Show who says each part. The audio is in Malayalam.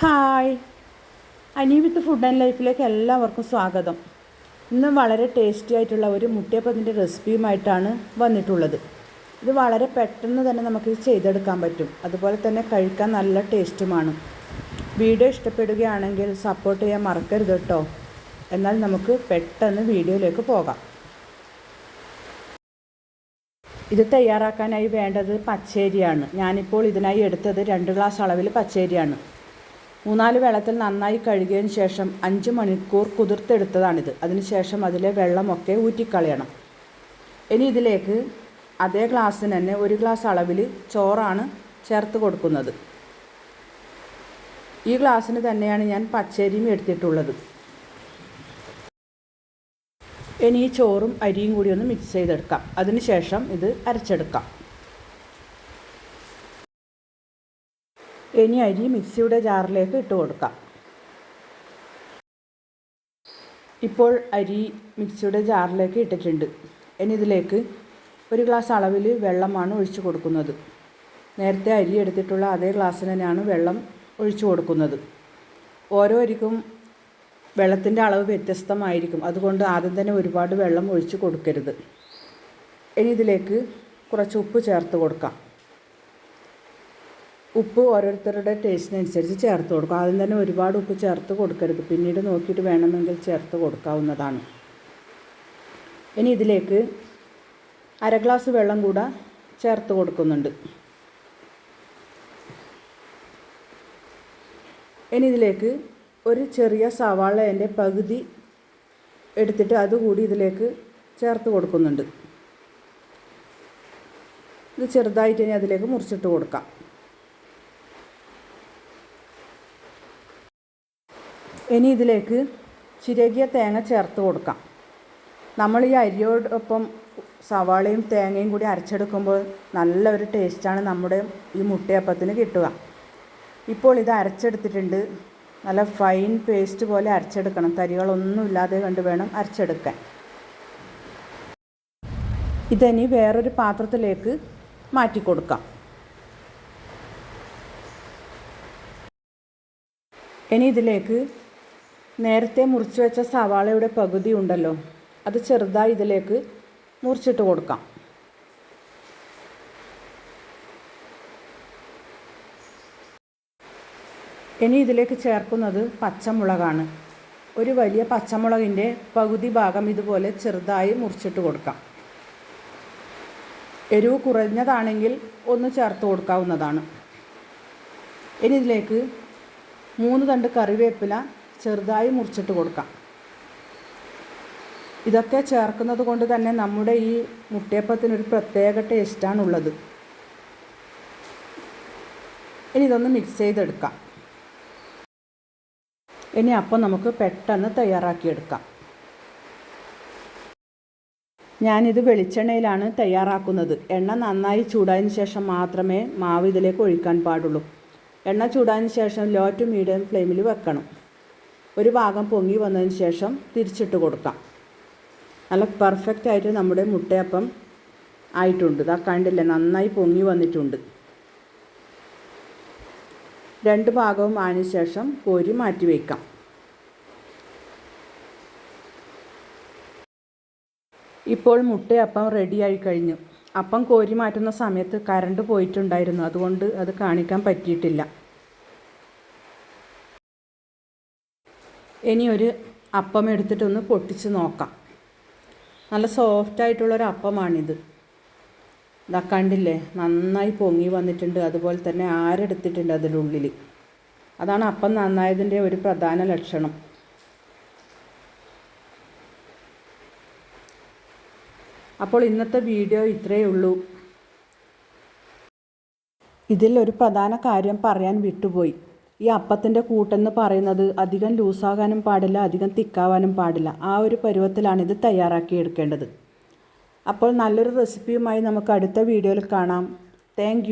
Speaker 1: Hi. Ani with food and ലൈഫിലേക്ക് എല്ലാവർക്കും സ്വാഗതം. ഇന്ന് വളരെ ടേസ്റ്റി ആയിട്ടുള്ള ഒരു മുട്ടയപ്പത്തിന്റെ റെസിപ്പിയുമായിട്ടാണ് വന്നിട്ടുള്ളത്. ഇത് വളരെ പെട്ടെന്ന് തന്നെ നമുക്ക് ചെയ്തെടുക്കാൻ പറ്റും. അതുപോലെ തന്നെ കഴിക്കാൻ നല്ല ടേസ്റ്റുമാണ് വീഡിയോ ഇഷ്ടപ്പെടുകയാണെങ്കിൽ സപ്പോർട്ട് ചെയ്യാൻ മറക്കരുത് കേട്ടോ. എന്നാൽ നമുക്ക് പെട്ടെന്ന് വീഡിയോയിലേക്ക് പോകാം. ഇത് തയ്യാറാക്കാനായി വേണ്ടത് പച്ചേരിയാണ്. ഞാനിപ്പോൾ ഇതിനായി എടുത്തത് രണ്ട് ഗ്ലാസ് അളവിൽ പച്ചരിയാണ്. മൂന്നാൽ വെള്ളത്തിൽ നന്നായി കഴുകിയതിന് ശേഷം അഞ്ച് മണിക്കൂർ കുതിർത്തെടുത്തതാണിത്. അതിനുശേഷം അതിലെ വെള്ളമൊക്കെ ഊറ്റിക്കളയണം. ഇനി ഇതിലേക്ക് അതേ ഗ്ലാസ്സിന് തന്നെ ഒരു ഗ്ലാസ് അളവിൽ ചോറാണ് ചേർത്ത് കൊടുക്കുന്നത്. ഈ ഗ്ലാസ്സിന് തന്നെയാണ് ഞാൻ പച്ചരിയും എടുത്തിട്ടുള്ളത്. ഇനി ഈ ചോറും അരിയും കൂടി ഒന്ന് മിക്സ് ചെയ്തെടുക്കാം. അതിനുശേഷം ഇത് അരച്ചെടുക്കാം. ഇനി അരി മിക്സിയുടെ ജാറിലേക്ക് ഇട്ട് കൊടുക്കാം. ഇപ്പോൾ അരി മിക്സിയുടെ ജാറിലേക്ക് ഇട്ടിട്ടുണ്ട്. ഇനി ഇതിലേക്ക് ഒരു ഗ്ലാസ് അളവിൽ വെള്ളമാണ് ഒഴിച്ചു കൊടുക്കുന്നത്. നേരത്തെ അരി എടുത്തിട്ടുള്ള അതേ ഗ്ലാസ്സിന് തന്നെയാണ് വെള്ളം ഒഴിച്ചു കൊടുക്കുന്നത്. ഓരോ അരിക്കും വെള്ളത്തിന്റെ അളവ് വ്യത്യസ്തമായിരിക്കും. അതുകൊണ്ട് ആദ്യം തന്നെ ഒരുപാട് വെള്ളം ഒഴിച്ചു കൊടുക്കരുത്. ഇനി ഇതിലേക്ക് കുറച്ച് ഉപ്പ് ചേർത്ത് കൊടുക്കാം. ഉപ്പ് ഓരോരുത്തരുടെ ടേസ്റ്റിനനുസരിച്ച് ചേർത്ത് കൊടുക്കും. ആദ്യം തന്നെ ഒരുപാട് ഉപ്പ് ചേർത്ത് കൊടുക്കരുത്. പിന്നീട് നോക്കിയിട്ട് വേണമെങ്കിൽ ചേർത്ത് കൊടുക്കാവുന്നതാണ്. ഇനി ഇതിലേക്ക് അര ഗ്ലാസ് വെള്ളം കൂടെ ചേർത്ത് കൊടുക്കുന്നുണ്ട്. ഇനി ഇതിലേക്ക് ഒരു ചെറിയ സവാളേന്റെ പകുതി എടുത്തിട്ട് അതുകൂടി ഇതിലേക്ക് ചേർത്ത് കൊടുക്കുന്നുണ്ട്. ഇത് ചെറുതായിട്ട് ഇനി അതിലേക്ക് മുറിച്ചിട്ട് കൊടുക്കാം. ഇനി ഇതിലേക്ക് ചിരകിയ തേങ്ങ ചേർത്ത് കൊടുക്കാം. നമ്മൾ ഈ അരിയോടൊപ്പം സവാളയും തേങ്ങയും കൂടി അരച്ചെടുക്കുമ്പോൾ നല്ലൊരു ടേസ്റ്റാണ് നമ്മുടെ ഈ മുട്ടയപ്പത്തിന് കിട്ടുക. ഇപ്പോൾ ഇത് അരച്ചെടുത്തിട്ടുണ്ട്. നല്ല ഫൈൻ പേസ്റ്റ് പോലെ അരച്ചെടുക്കണം. തരികളൊന്നും ഇല്ലാതെ കണ്ട് വേണം അരച്ചെടുക്കാൻ. ഇതിനി വേറൊരു പാത്രത്തിലേക്ക് മാറ്റി കൊടുക്കാം. ഇനി ഇതിലേക്ക് നേരത്തെ മുറിച്ച് വെച്ച സവാളയുടെ പകുതി ഉണ്ടല്ലോ അത് ചെറുതായി ഇതിലേക്ക് മുറിച്ചിട്ട് കൊടുക്കാം. ഇനി ഇതിലേക്ക് ചേർക്കുന്നത് പച്ചമുളകാണ്. ഒരു വലിയ പച്ചമുളകിന്റെ പകുതി ഭാഗം ഇതുപോലെ ചെറുതായി മുറിച്ചിട്ട് കൊടുക്കാം. എരിവ് കുറഞ്ഞതാണെങ്കിൽ ഒന്ന് ചേർത്ത് കൊടുക്കാവുന്നതാണ്. ഇനി ഇതിലേക്ക് മൂന്ന് തണ്ട് കറിവേപ്പില ചെറുതായി മുറിച്ചിട്ട് കൊടുക്കാം. ഇതൊക്കെ ചേർക്കുന്നത് കൊണ്ട് തന്നെ നമ്മുടെ ഈ മുട്ടയപ്പത്തിനൊരു പ്രത്യേക ടേസ്റ്റാണുള്ളത്. ഇനി ഇതൊന്ന് മിക്സ് ചെയ്തെടുക്കാം. ഇനി അപ്പം നമുക്ക് പെട്ടെന്ന് തയ്യാറാക്കിയെടുക്കാം. ഞാനിത് വെളിച്ചെണ്ണയിലാണ് തയ്യാറാക്കുന്നത്. എണ്ണ നന്നായി ചൂടായതിന് ശേഷം മാത്രമേ മാവ് ഇതിലേക്ക് ഒഴിക്കാൻ പാടുള്ളൂ. എണ്ണ ചൂടായതിന് ശേഷം ലോ ടു മീഡിയം ഫ്ലെയിമിൽ വെക്കണം. ഒരു ഭാഗം പൊങ്ങി വന്നതിന് ശേഷം തിരിച്ചിട്ട് കൊടുക്കാം. നല്ല പെർഫെക്റ്റ് ആയിട്ട് നമ്മുടെ മുട്ടയപ്പം ആയിട്ടുണ്ട്. ഇതാ കണ്ടില്ലേ നന്നായി പൊങ്ങി വന്നിട്ടുണ്ട്. രണ്ട് ഭാഗവും ആയതിനു ശേഷം കോരി മാറ്റി വയ്ക്കാം ഇപ്പോൾ മുട്ടയപ്പം റെഡിയായി കഴിഞ്ഞു. അപ്പം കോരി മാറ്റുന്ന സമയത്ത് കറണ്ട് പോയിട്ടുണ്ടായിരുന്നു. അതുകൊണ്ട് അത് കാണിക്കാൻ പറ്റിയിട്ടില്ല. ഇനി ഒരു അപ്പം എടുത്തിട്ടൊന്ന് പൊട്ടിച്ച് നോക്കാം. നല്ല സോഫ്റ്റ് ആയിട്ടുള്ളൊരു അപ്പമാണിത്. ഇതാ കണ്ടില്ലേ? നന്നായി പൊങ്ങി വന്നിട്ടുണ്ട്. അതുപോലെ തന്നെ ആരെടുത്തിട്ടുണ്ട് അതിന്റെ ഉള്ളിൽ അതാണ് അപ്പം നന്നായതിന്റെ ഒരു പ്രധാന ലക്ഷണം. അപ്പോൾ ഇന്നത്തെ വീഡിയോ ഇത്രയേ ഉള്ളൂ. ഇതിൽ ഒരു പ്രധാന കാര്യം പറയാൻ വിട്ടുപോയി. ഈ അപ്പത്തിന്റെ കൂട്ടെന്ന് പറയുന്നത് അധികം ലൂസാകാനും പാടില്ല അധികം തിക്കാവാനും പാടില്ല. ആ ഒരു പരുവത്തിലാണ് ഇത് തയ്യാറാക്കി എടുക്കേണ്ടത്. അപ്പോൾ നല്ലൊരു റെസിപ്പിയുമായി നമുക്ക് അടുത്ത വീഡിയോയിൽ കാണാം. താങ്ക്